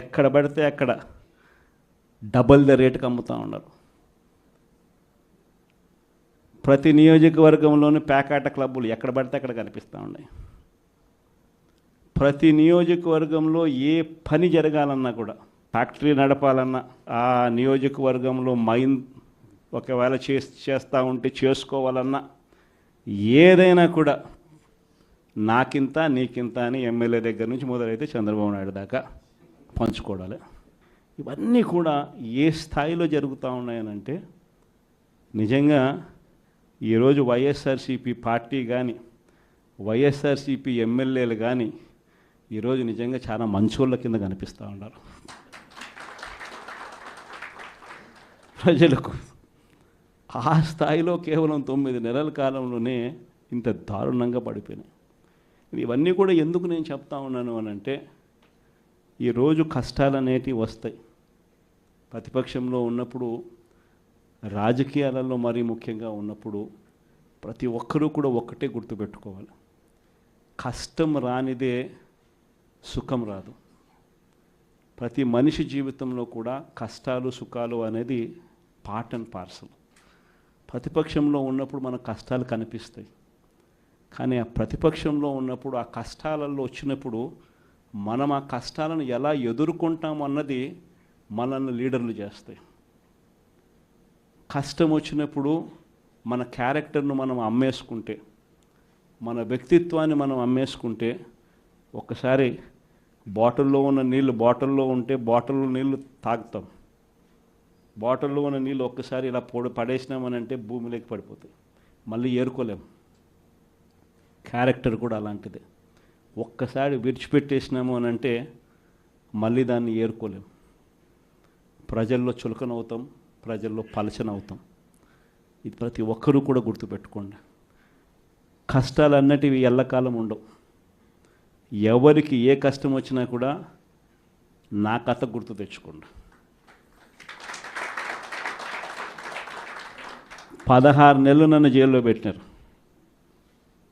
ఎక్కడ పడితే అక్కడ డబల్ ద రేటుకి అమ్ముతూ ఉన్నారు. ప్రతి నియోజకవర్గంలోని ప్యాకాట క్లబ్బులు ఎక్కడ పడితే అక్కడ కనిపిస్తూ ఉన్నాయి. ప్రతి నియోజకవర్గంలో ఏ పని జరగాలన్నా కూడా ఫ్యాక్టరీ నడపాలన్నా ఆ నియోజకవర్గంలో మైన్ ఒకవేళ చే చేస్తూ ఉంటే చేసుకోవాలన్నా ఏదైనా కూడా నాకింత నీకింత అని ఎమ్మెల్యే దగ్గర నుంచి మొదలైతే చంద్రబాబు నాయుడు దాకా పంచుకోవడాలి. ఇవన్నీ కూడా ఏ స్థాయిలో జరుగుతూ ఉన్నాయనంటే నిజంగా ఈరోజు వైఎస్ఆర్సీపీ పార్టీ కానీ వైఎస్ఆర్సీపీ ఎమ్మెల్యేలు కానీ ఈరోజు నిజంగా చాలా మంచోళ్ళ కింద కనిపిస్తూ ఉన్నారు. ప్రజలకు ఆ స్థాయిలో కేవలం తొమ్మిది నెలల కాలంలోనే ఇంత దారుణంగా పడిపోయినాయి. ఇవన్నీ కూడా ఎందుకు నేను చెప్తా ఉన్నాను అని అంటే ఈరోజు కష్టాలు అనేటివి వస్తాయి. ప్రతిపక్షంలో ఉన్నప్పుడు రాజకీయాలలో మరీ ముఖ్యంగా ఉన్నప్పుడు ప్రతి ఒక్కరూ కూడా ఒక్కటే గుర్తుపెట్టుకోవాలి. కష్టం రానిదే సుఖం రాదు. ప్రతి మనిషి జీవితంలో కూడా కష్టాలు సుఖాలు అనేది పార్ట్ అండ్ పార్సల్ ప్రతిపక్షంలో ఉన్నప్పుడు మన కష్టాలు కనిపిస్తాయి. కానీ ఆ ప్రతిపక్షంలో ఉన్నప్పుడు ఆ కష్టాలలో వచ్చినప్పుడు మనం ఆ కష్టాలను ఎలా ఎదుర్కొంటాం అన్నది మనల్ని లీడర్లు చేస్తాయి. కష్టం వచ్చినప్పుడు మన క్యారెక్టర్ను మనం అమ్మేసుకుంటే మన వ్యక్తిత్వాన్ని మనం అమ్మేసుకుంటే ఒక్కసారి బాటిల్లో ఉన్న నీళ్ళు బాటిల్లో ఉంటే బాటిల్లో నీళ్ళు తాగుతాం. బాటిల్లో ఉన్న నీళ్ళు ఒక్కసారి ఇలా పొడి పడేసినామనంటే భూమిలోకి పడిపోతాయి. మళ్ళీ ఏరుకోలేం. క్యారెక్టర్ కూడా అలాంటిదే. ఒక్కసారి విడిచిపెట్టేసినాము అని అంటే మళ్ళీ దాన్ని ఏరుకోలేము ప్రజల్లో చులకనవుతాం ప్రజల్లో పలచనవుతాం. ఇది ప్రతి ఒక్కరూ కూడా గుర్తుపెట్టుకోండి. కష్టాలు అన్నటివి ఎల్లకాలం ఉండవు. ఎవరికి ఏ కష్టం వచ్చినా కూడా నా కథ గుర్తు తెచ్చుకోండి. పదహారు నెలలు నన్ను జైల్లో పెట్టినారు.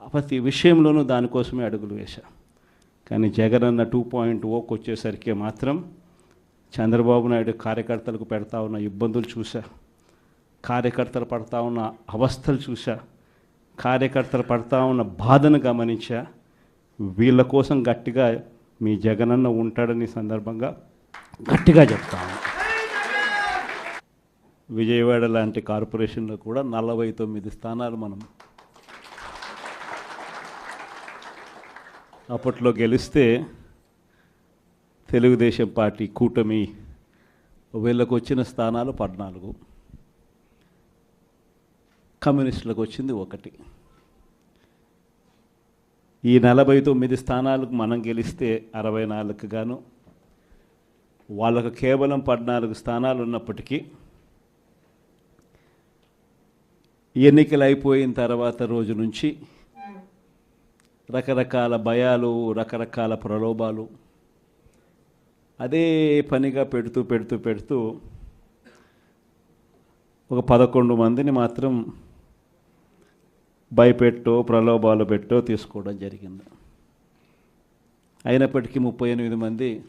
ప్రతి విషయంలోనూ దానికోసమే అడుగులు వేశా. కానీ జగన్ అన్న టూ పాయింట్ ఓకి వచ్చేసరికి మాత్రం చంద్రబాబు నాయుడు కార్యకర్తలకు పెడతా ఉన్న ఇబ్బందులు చూశా. కార్యకర్తలు పడతా ఉన్న అవస్థలు చూశా. కార్యకర్తలు పడతా ఉన్న బాధను గమనించా. వీళ్ళ కోసం గట్టిగా మీ జగనన్న ఉంటాడని సందర్భంగా గట్టిగా చెప్తాను విజయవాడ లాంటి కార్పొరేషన్లో కూడా నలభై తొమ్మిది స్థానాలు మనం అప్పట్లో గెలిస్తే తెలుగుదేశం పార్టీ కూటమి వీళ్ళకు వచ్చిన స్థానాలు పద్నాలుగు. కమ్యూనిస్టులకు వచ్చింది ఒకటి. ఈ నలభై తొమ్మిది స్థానాలకు మనం గెలిస్తే అరవై నాలుగు గాను వాళ్ళకు కేవలం పద్నాలుగు స్థానాలు ఉన్నప్పటికీ ఎన్నికలు అయిపోయిన తర్వాత రోజు నుంచి రకరకాల భయాలు రకరకాల ప్రలోభాలు. అదే పనిగా పెడుతూ పెడుతూ పెడుతూ ఒక పదకొండు మందిని మాత్రం భయపెట్టో ప్రలోభాలు పెట్టో తీసుకోవడం జరిగింది. అయినప్పటికీ ముప్పై ఎనిమిది మంది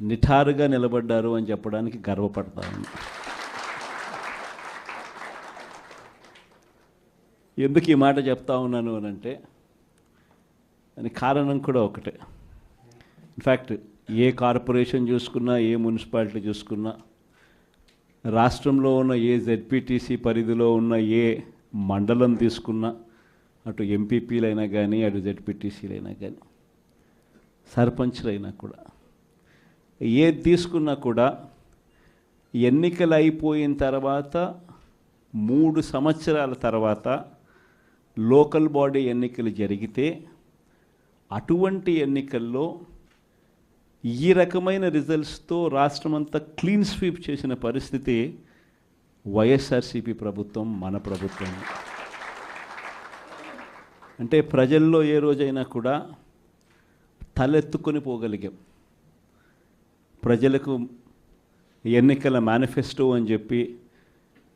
నిఠారుగా నిలబడ్డారు అని చెప్పడానికి గర్వపడతాను. ఎందుకు ఈ మాట చెప్తా ఉన్నాను అని అంటే దానికి కారణం కూడా ఒకటే. ఇన్ఫ్యాక్ట్ ఏ కార్పొరేషన్ చూసుకున్నా ఏ మున్సిపాలిటీ చూసుకున్నా రాష్ట్రంలో ఉన్న ఏ జెడ్పీటీసీ పరిధిలో ఉన్న ఏ మండలం తీసుకున్నా అటు ఎంపీపీలైనా కానీ అటు జెడ్పీటీసీలైనా కానీ సర్పంచ్లైనా కూడా ఏది తీసుకున్నా కూడా ఎన్నికలు అయిపోయిన తర్వాత మూడు సంవత్సరాల తర్వాత లోకల్ బాడీ ఎన్నికలు జరిగితే అటువంటి ఎన్నికల్లో ఈ రకమైన రిజల్ట్స్తో రాష్ట్రమంతా క్లీన్ స్వీప్ చేసిన పరిస్థితి వైఎస్ఆర్సీపీ ప్రభుత్వం మన ప్రభుత్వం. అంటే ప్రజల్లో ఏ రోజైనా కూడా తలెత్తుకొని పోగలిగాం. ప్రజలకు ఎన్నికల మేనిఫెస్టో అని చెప్పి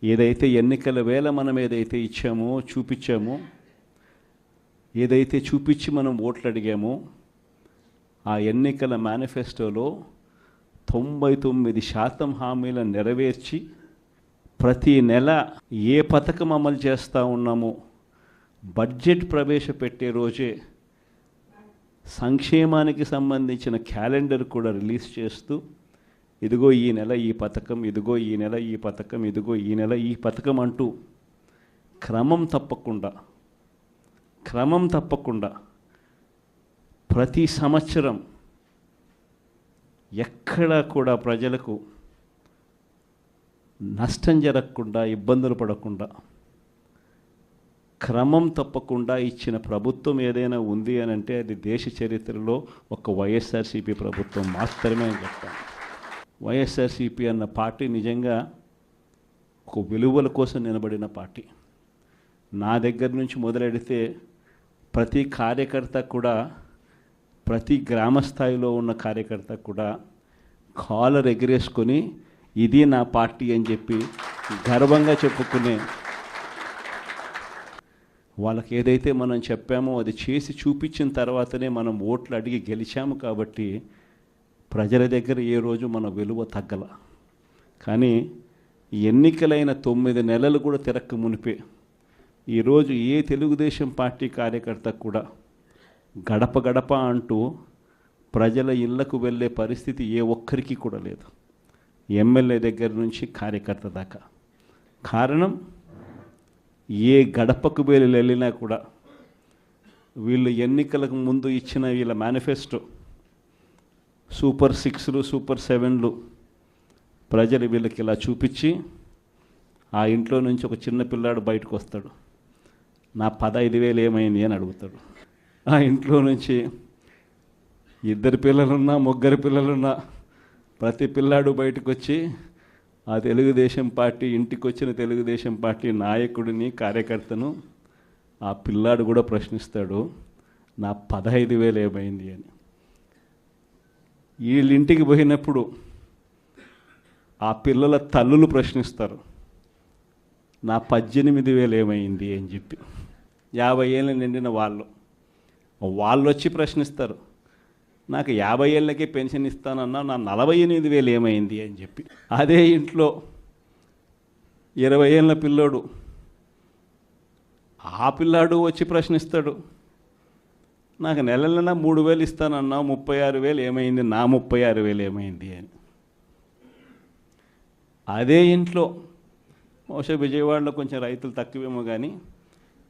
ఏదైతే ఎన్నికల వేళ మనం ఏదైతే ఇచ్చామో చూపించామో ఏదైతే చూపించి మనం ఓట్లు అడిగామో ఆ ఎన్నికల మేనిఫెస్టోలో తొంభై తొమ్మిది శాతం హామీలను నెరవేర్చి ప్రతి నెల ఏ పథకం అమలు చేస్తూ ఉన్నామో బడ్జెట్ ప్రవేశపెట్టే రోజే సంక్షేమానికి సంబంధించిన క్యాలెండర్ కూడా రిలీజ్ చేస్తూ ఇదిగో ఈ నెల ఈ పథకం ఇదిగో ఈ నెల ఈ పథకం ఇదిగో ఈ నెల ఈ పథకం అంటూ క్రమం తప్పకుండా క్రమం తప్పకుండా ప్రతి సంవత్సరం ఎక్కడా కూడా ప్రజలకు నష్టం జరగకుండా ఇబ్బందులు పడకుండా క్రమం తప్పకుండా ఇచ్చిన ప్రభుత్వం ఏదైనా ఉంది అని అంటే అది దేశ చరిత్రలో ఒక వైఎస్ఆర్సీపీ ప్రభుత్వం మాత్రమే అని చెప్తాను. వైఎస్ఆర్సీపీ అన్న పార్టీ నిజంగా ఒక విలువల కోసం నిలబడిన పార్టీ. నా దగ్గర నుంచి మొదలెడితే ప్రతి కార్యకర్త కూడా ప్రతి గ్రామ స్థాయిలో ఉన్న కార్యకర్త కూడా కాలర్ ఎగిరేసుకొని ఇది నా పార్టీ అని చెప్పి గర్వంగా చెప్పుకునే వాళ్ళకి ఏదైతే మనం చెప్పామో అది చేసి చూపించిన తర్వాతనే మనం ఓట్లు అడిగి గెలిచాము కాబట్టి ప్రజల దగ్గర ఏ రోజు మన విలువ తగ్గల. కానీ ఎన్నికలైన తొమ్మిది నెలలు కూడా తిరక్క మునిపే. ఈరోజు ఏ తెలుగుదేశం పార్టీ కార్యకర్త కూడా గడప గడప అంటూ ప్రజల ఇళ్ళకు వెళ్ళే పరిస్థితి ఏ ఒక్కరికి కూడా లేదు. ఎమ్మెల్యే దగ్గర నుంచి కార్యకర్త దాకా. కారణం ఏ గడపకు వెళ్ళి వెళ్ళినా కూడా వీళ్ళు ఎన్నికలకు ముందు ఇచ్చిన వీళ్ళ మేనిఫెస్టో సూపర్ సిక్స్లు సూపర్ సెవెన్లు ప్రజలు వీళ్ళకి ఇలా చూపించి ఆ ఇంట్లో నుంచి ఒక చిన్న పిల్లాడు బయటకు వస్తాడు. నా పదహైదు వేలు ఏమైంది అని అడుగుతాడు. ఆ ఇంట్లో నుంచి ఇద్దరు పిల్లలున్నా ముగ్గురు పిల్లలున్నా ప్రతి పిల్లాడు బయటకు వచ్చి ఆ తెలుగుదేశం పార్టీ ఇంటికి వచ్చిన తెలుగుదేశం పార్టీ నాయకుడిని కార్యకర్తను ఆ పిల్లాడు కూడా ప్రశ్నిస్తాడు నా పదహైదు వేలు ఏమైంది అని. వీళ్ళింటికి పోయినప్పుడు ఆ పిల్లల తల్లులు ప్రశ్నిస్తారు నా పద్దెనిమిది వేలు ఏమైంది అని చెప్పి. యాభై ఏళ్ళు నిండిన వాళ్ళు వాళ్ళు వచ్చి ప్రశ్నిస్తారు నాకు యాభై ఏళ్ళకే పెన్షన్ ఇస్తానన్నా నా నలభై ఎనిమిది వేలు ఏమైంది అని చెప్పి. అదే ఇంట్లో ఇరవై ఏళ్ళ పిల్లోడు ఆ పిల్లాడు వచ్చి ప్రశ్నిస్తాడు నాకు నెల నెల మూడు వేలు ఇస్తానన్నావు ముప్పై ఆరు వేలు ఏమైంది? నా ముప్పై ఆరు వేలు ఏమైంది అని. అదే ఇంట్లో బహుశా విజయవాడలో కొంచెం రైతులు తక్కువేమో కానీ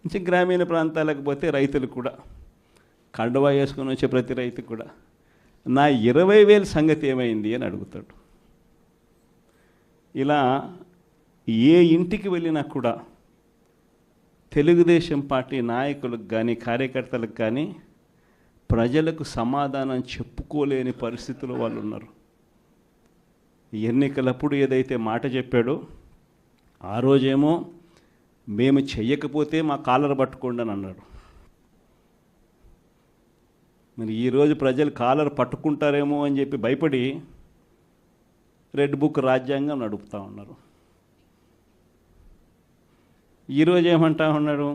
కొంచెం గ్రామీణ ప్రాంతాలకు పోతే రైతులు కూడా కండువా వేసుకొని వచ్చే ప్రతి రైతు కూడా నా ఇరవై వేల సంగతి ఏమైంది అని అడుగుతాడు. ఇలా ఏ ఇంటికి వెళ్ళినా కూడా తెలుగుదేశం పార్టీ నాయకులకు కానీ కార్యకర్తలకు కానీ ప్రజలకు సమాధానం చెప్పుకోలేని పరిస్థితుల్లో వాళ్ళు ఉన్నారు. ఎన్నికలప్పుడు ఏదైతే మాట చెప్పాడో ఆ రోజేమో మేము చెయ్యకపోతే మా కాలర్ పట్టుకోండి అని అన్నాడు. మరి ఈరోజు ప్రజలు కాలర్ పట్టుకుంటారేమో అని చెప్పి భయపడి రెడ్ బుక్ రాజ్యాంగం నడుపుతా ఉన్నారు. ఈరోజు ఏమంటా ఉన్నారు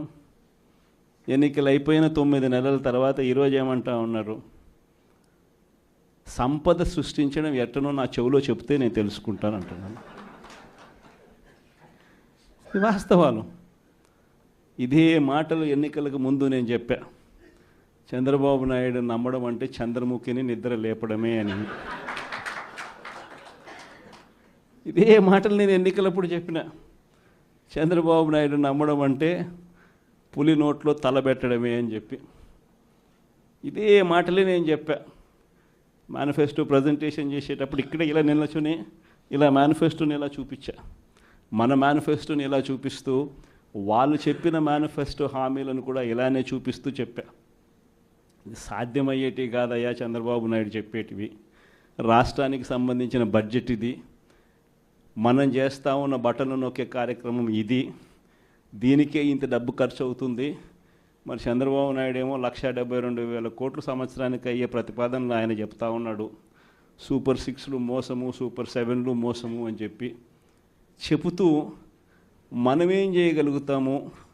ఎన్నికలు అయిపోయిన తొమ్మిది నెలల తర్వాత ఈరోజు ఏమంటా ఉన్నారు? సంపద సృష్టించడం ఎట్టనో నా చెవిలో చెప్తే నేను తెలుసుకుంటాను అంటున్నాను. వాస్తవాలు. ఇదే మాటలు ఎన్నికలకు ముందు నేను చెప్పా. చంద్రబాబు నాయుడు నమ్మడం అంటే చంద్రముఖిని నిద్ర లేపడమే అని. ఇదే మాటలు నేను ఎన్నికలప్పుడు చెప్పిన. చంద్రబాబు నాయుడు నమ్మడం అంటే పులి నోట్లో తలబెట్టడమే అని చెప్పి. ఇదే మాటలే నేను చెప్పా. మేనిఫెస్టో ప్రజెంటేషన్ చేసేటప్పుడు ఇక్కడ ఇలా నిల్చుని ఇలా మేనిఫెస్టోని ఇలా చూపించా? మన మేనిఫెస్టోని ఇలా చూపిస్తూ వాళ్ళు చెప్పిన మేనిఫెస్టో హామీలను కూడా ఇలానే చూపిస్తూ చెప్పా. సాధ్యమయ్యేటివి కాదయ్యా చంద్రబాబు నాయుడు చెప్పేటివి. రాష్ట్రానికి సంబంధించిన బడ్జెట్ ఇది. మనం చేస్తా ఉన్న బటన్లు నొక్కే కార్యక్రమం ఇది. దీనికే ఇంత డబ్బు ఖర్చు అవుతుంది మరి చంద్రబాబు నాయుడు ఏమో లక్ష డెబ్బై రెండు వేల కోట్ల సంవత్సరానికి అయ్యే ప్రతిపాదనలు ఆయన చెప్తా ఉన్నాడు. సూపర్ సిక్స్లు మోసము సూపర్ సెవెన్లు మోసము అని చెప్పి చెబుతూ మనమేం చేయగలుగుతాము?